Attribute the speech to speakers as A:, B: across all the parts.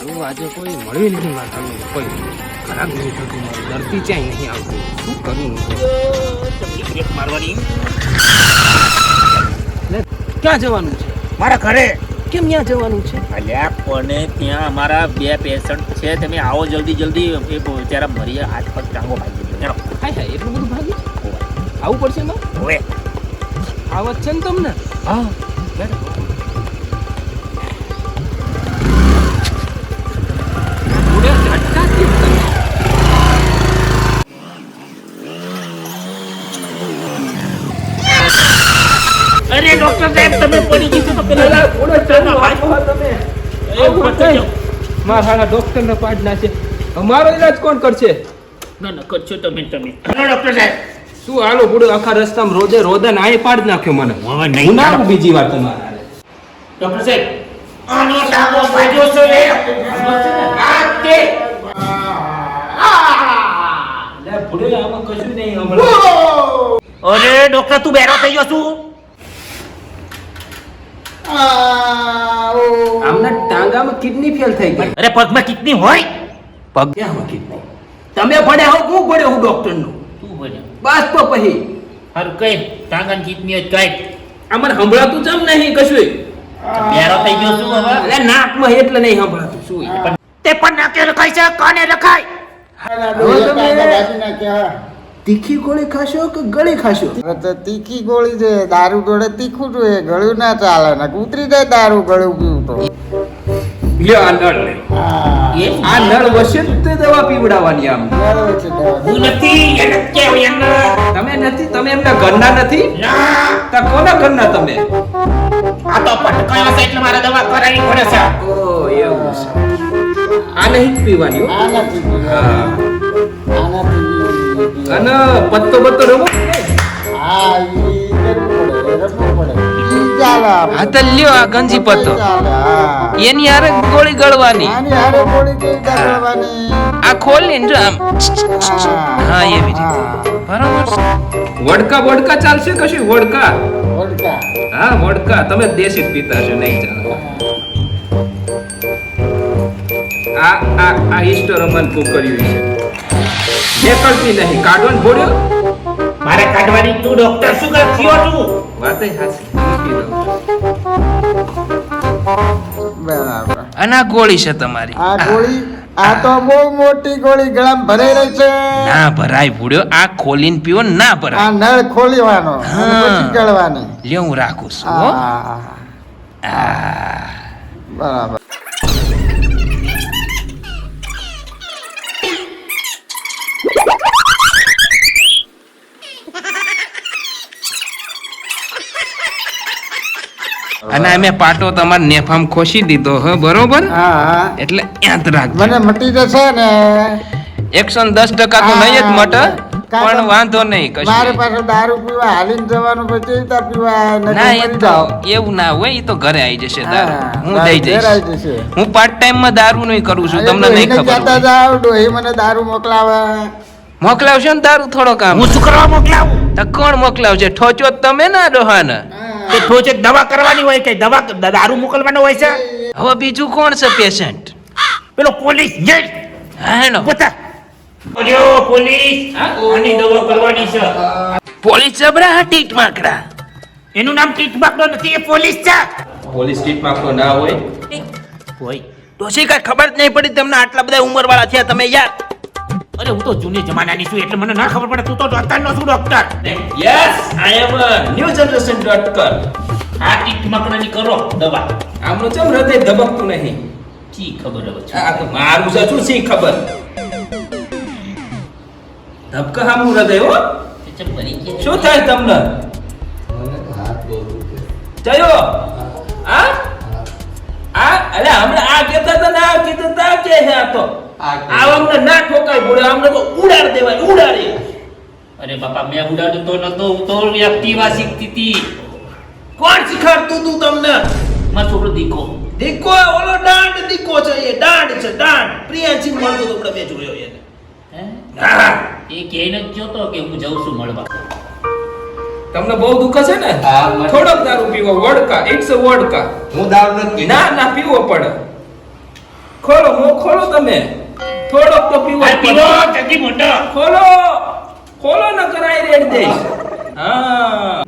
A: આવું આજે કોઈ મળ્યું નહીં મારા કોઈ ખરાબ નહીં થતું મારું ડરતી ક્યાંય નહીં આવતું. શું કરું?
B: બ્રેક મારવાની
A: ક્યાં જવાનું છે?
B: મારા ઘરે.
A: કેમ ક્યાં જવાનું છે?
B: અલ્યા પણ ત્યાં અમારા બે પેશન્ટ છે તમે આવો જલ્દી જલ્દી. એ બિચારા મરી હાથ પગ ટાંગો ભાગી ગયો.
A: હાય હાય એટલું બધું ભાગી? આવું પડશે એમાં?
B: હવે.
A: આવત છે ને તમને?
B: હા.
A: જોડે
B: ડોક્ટર સાહેબ તમે પડી ગયું તો પેલા
A: મારા હારા ડોક્ટરને પાડ નાખે. અમારો ઈલાજ કોણ કરશે?
B: ના ના કરશો તમે તમે. ડોક્ટર સાહેબ.
A: શું હાલો બુડો આખા રસ્તામાં રોદે રોદન આય પાડ નાખ્યો મને? હું ના બીજી વાર તમારા
B: ડોક્ટર સાહેબ આનો ટાંગો ભાગ્યો છે? રે આ તે
A: લે, બુડો, આમાં કશું નહીં હમણાં.
B: અરે ડોક્ટર તું બેરો થઈ ગયો છું.
A: આમના ટાંગામાં કિડની ફેલ થઈ ગઈ.
B: અરે પગમાં કિડની હોય?
A: પગ ક્યાંમાં કિડની? તમે પડે હો હું પડે હું ડોક્ટરનો?
B: તું પડે
A: બસ તો પછી.
B: હારું કઈ ટાંગાની કિડની જ કઈ.
A: આમાં સંભળાતું જમ નહીં કશું
B: બેરો થઈ ગયો છું હવે?
A: અરે નાકમાં એટલે નહીં સંભળાતું શું
B: તે પણ નાકે રખાય છે કાને રખાય?
A: હવે તમે તીખી ગોળી ખાશો કે ગળી ખાશો?
C: તો તીખી ગોળી જે દારૂ જોડે તીખું જોઈએ ગળ્યું ના ચાલે ને ઉતરી જાય દારૂ ગળ્યું પીવું તો.
A: લ્યો આ નળ લે. આ નળ વચ્ચે તે દવા પીવડાવવાની આમ.
B: હું નથી
A: તમે નથી તમે એમના ઘરના નથી? તા કોના ઘરના તમે?
B: આ તો પટકાયો છે એટલે મારે દવા કરાવી પડે છે.
A: ઓ એવું છે. આ નહીં પીવાની
C: આ નથી પીવું. આ નથી પીવું.
A: અને પત્તો પત્તો રમો?
C: હા, ઈ પડે, રમવું પડે. ઈ ચાલે આપણે.
A: હા તો લ્યો આ ગંજી પત્તો. એની હારે ગોળી ગળવાની? આ આમ.
C: હા.
A: એવી રીતે. બરાબર વડકા વડકા ચાલશે કશું? વડકા? હા વડકા. તમે દેશી પિતા છો નહીં ચાલે. આ આ આ ઈસ્ટર અમન કર્યું છે. નીકળતી નહીં કાઢવાનું ભોળ્યો
B: મારે કાઢવાની તું ડોક્ટર શું કર થયો તું
A: વાતે હાસી
C: બરાબર.
A: અને આ ગોળી છે તમારી.
C: આ ગોળી આ તો બહુ મોટી ગોળી ગળામાં ભરાઈ રહી છે.
A: ના ભરાય ભૂડ્યો આ ખોલીને પીવો ના ભરાય.
C: આ નળ ખોલીવાનો
A: હા.
C: પછી ગળવાની.
A: લે હું રાખું છું.
C: બરાબર.
A: અને અમે પાટો તમારે નેફામ ખોસી દીધો હ બરોબર?
C: હા
A: એટલે યાદ રાખજો.
C: મને મટી જશે ને?
A: એકસો ને દસ ટકા તો નહીં જ મટ પણ વાંધો નહીં
C: મારે
A: કશું
C: પાસે દારૂ પીવા હાલીને જવાનું પછી રીતા પીવા
A: ના એ તો એવું ના હોય એ તો ઘરે આવી જશે દારૂ.
C: હું
A: દઈ જઈશ. હું પાર્ટ ટાઈમમાં દારૂ નહીં કરું છું તમને નહીં ખબર જતા
C: જાવ ડોહી મને દારૂ મોકલાવે.
A: મોકલાવશો ને દારૂ થોડો કામ
B: હું શું કરવા મોકલાવું.
A: તો કોણ મોકલાવશે? ઠોચો તમે ના ડોહાને.
B: તે ઠોચે દવા કરવાની હોય કે દવા દારૂ મોકલવાનો હોય છે?
A: હવે બીજું કોણ છે પેશન્ટ
B: પેલો પોલીસ
A: હા હેનો
B: બતા અલ્યો પોલીસ આની દવા કરવાની છે.
A: પોલીસ જબરા ટીટ માકડા?
B: એનું નામ ટીટબાકડો નથી એ પોલીસ છે.
A: પોલીસ ટીટ માકડો ના હોય.
B: હોય.
A: ડોશી કઈ ખબર જ નહીં પડી તમને આટલા બધા ઉંમર વાળા થયા તમે યાર.
B: અરે હું તો જૂની જમાનાની છું એટલે મને ના ખબર પડે. તું તો ડોક્ટર નો છું doctor
A: yes I am new generation doctor
B: આ ટીટબાકડાની કરો દવા.
A: આમનો ચમ હૃદય ધબકતું નહીં?
B: જી ખબર હવે છે.
A: આ તો મારું છે શું સી ખબર? ધબકા હામું હૃદય હો. શું થાય તમને? ચયો? આ? આ? અરે હમણાં આ કહેતા હતા ને આ કીધું તા કે હે આ તો. આ અમને ના ઠોકાય બોલે આમને તો ઉડાડ દેવાય ઉડાડે.
B: અરે બાપા મેં ઉડાડ્યું તો નતો હું તો એક્ટિવા શીખતી હતી
A: કોણ શીખવાડતું તું તમને?
B: મારો છોકરો દીકો.
A: દીકો ઓલો દાંડ દીકો છે એ દાંડ છે દાંડ. પ્રિયાજી મળતો તો આપણે બે જોયો એને.
B: હે? એ કહેને જ જોતો કે હું જઉં છું મળવા.
A: તમને બહુ દુઃખ છે ને? થોડોક દારૂ પીવો વડકા ઇટ્સ અ વડકા.
D: હું દારૂ નથી
A: ના ના પીવો પડે ખોલો મો ખોલો તમે. થોડોક તો પીવો
B: આ પીવો જલ્દી મોટો.
A: ખોલો. ખોલો ન કરાય રેડ દઈશ હા.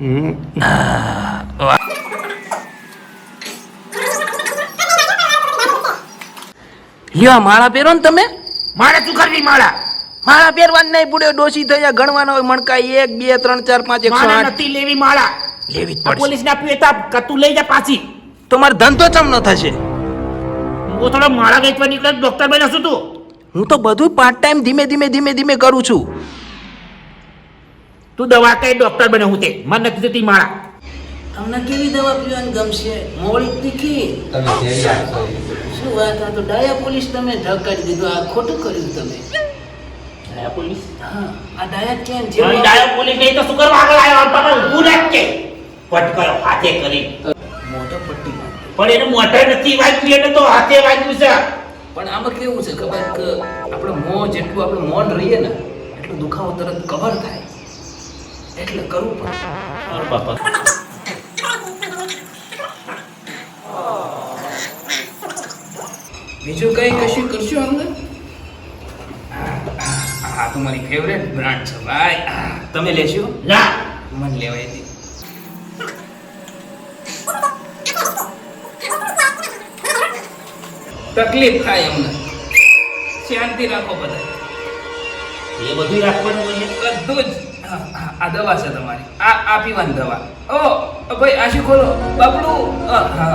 A: લ્યો માળા પહેરો ને તમે.
B: મારે શું કરવી માળા?
A: માળા પહેરવા નહીં પૂડ્યો ડોસી થયા ગણવાનો હોય મણકા એક બે ત્રણ ચાર પાંચ એકસો આઠ.
B: નથી લેવી માળા.
A: લેવી જ પડશે.
B: પોલીસ ના પીએ તા કે તું લઈ જા પાછી.
A: તમારો ધંધો ચમ ન થશે?
B: હું થોડો માળા વેચવા નીકળ્યો ડોક્ટર બન્યો છું તું.
A: હું તો બધું પાર્ટ ટાઈમ ધીમે ધીમે ધીમે ધીમે કરું છું.
B: તું દવા કઈ ડોક્ટર બને હું તે? મને નથી જતી માળા.
A: તમને કેવી દવા પીવાની ગમશે મોળી તીખી. શું વાત? આ તો ડાયા પોલીસ તમે ઢકાડી દીધું. આ ખોટું કર્યું તમે.
B: પોલીસ?
A: હા આ ડાયા કેમ
B: જે ડાયો પોલીસ નહીં તો શું કરવા આગળ આવ્યો આમ તમે ઊભું રાખ કે. પટકાયો હાથે કરી.
A: મોટો પટ્ટી
B: પણ એને મોટા નથી વાગ્યું એને તો હાથે વાગ્યું છે.
A: પણ આમાં કેવું છે ખબર કે આપણે મોં જેટલું આપણે મૌન રહીએ ને એટલું દુખાવો તરત કવર થાય. એટલે કરવું પડે.
B: બાપા.
A: બીજું કઈ કશું કરશો અંદર? આ તમારી ફેવરેટ બ્રાન્ડ છે ભાઈ. તમે લેશો?
B: ના.
A: મને લેવાય દે તકલીફ થાય અમને શાંતિ રાખો બધા.
B: એ બધું રાખવાનું હોય
A: બધું જ. આ દવા છે તમારી. આ આ પીવાની દવા. ઓ ભાઈ આ શું ખોલો? બાપડું. હા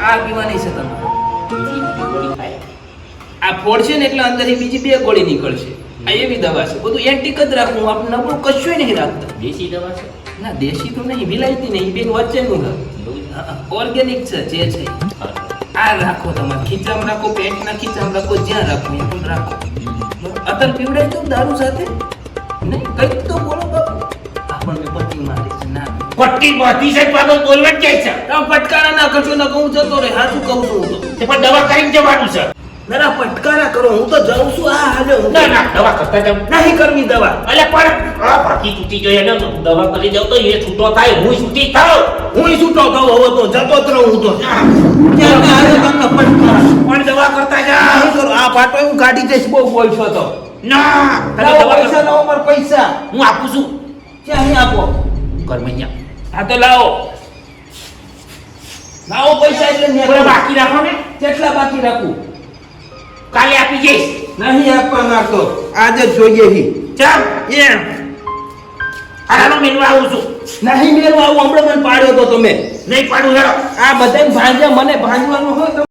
A: આ પીવાની છે તમારે. આ ફોડ ફોડશે ને એટલે અંદરથી બીજી બે ગોળી નીકળશે. આ એવી દવા છે. બધું એન્ટિક જ રાખવું. આપણે નબળું કશું નહીં રાખતા.
B: દેશી દવા છે?
A: ના દેશી તો નહીં વિલાયતી નહીં. બેન વચ્ચેનું છે. ઓર્ગેનિક છે જે છે. આ રાખો તમારે ખીચામાં રાખો પેટના ખીચામાં રાખો જ્યાં રાખો એ પણ રાખો. અત્યારે પીવડાય તો દારૂ સાથે? નહીં કંઈક તો બોલો બાપુ. આ પણ મેં પટ્ટી મારી છે ના.
B: પટ્ટી બાંધી છે પાગલ બોલવા જ છે.
A: તમે પટકારા ના કરશો ના કહું જતો રે હાથું કહું છું.
B: પણ દવા કરીને જવાનું છે.
A: ના પટકારા કરો હું તો જાઉં છું આ હાલે
B: ના ના દવા કરતા જાઉં.
A: નહીં કરવી દવા.
B: અલે પણ આ પાકી તૂટી જોઈએ ને દવા કરી જાવ તો એ છૂટો થાય હું છૂટી થાવ
A: હું છૂટો થાઉં હવે તો જતો જ રહું તો. ક્યાં ને હાલે તમને પટકારા
B: પણ દવા કરતા જાવ
A: કરો આ પાટો હું કાઢી જઈશ બહુ બોલશો તો.
B: ના
A: પૈસા લાવો મારા પૈસા.
B: હું આપું છું.
A: ક્યાં અહીં આપો?
B: કરમૈયા
A: આ તો લાવો. લાવો પૈસા એટલે.
B: બાકી રાખો ને.
A: કેટલા બાકી રાખું?
B: કાલે આપી જઈશ.
A: નહીં આપવાના તો. આજે જોઈએ હી.
B: ચાલ
A: એ
B: આનો મેનવા આવું છું.
A: નહીં મેળવા આવું હમણાં મને પાડ્યો તો તમે.
B: નહીં પાડું હેરો
A: આ બધાને ભાંજ્યા મને ભાંજવાનું હોય તો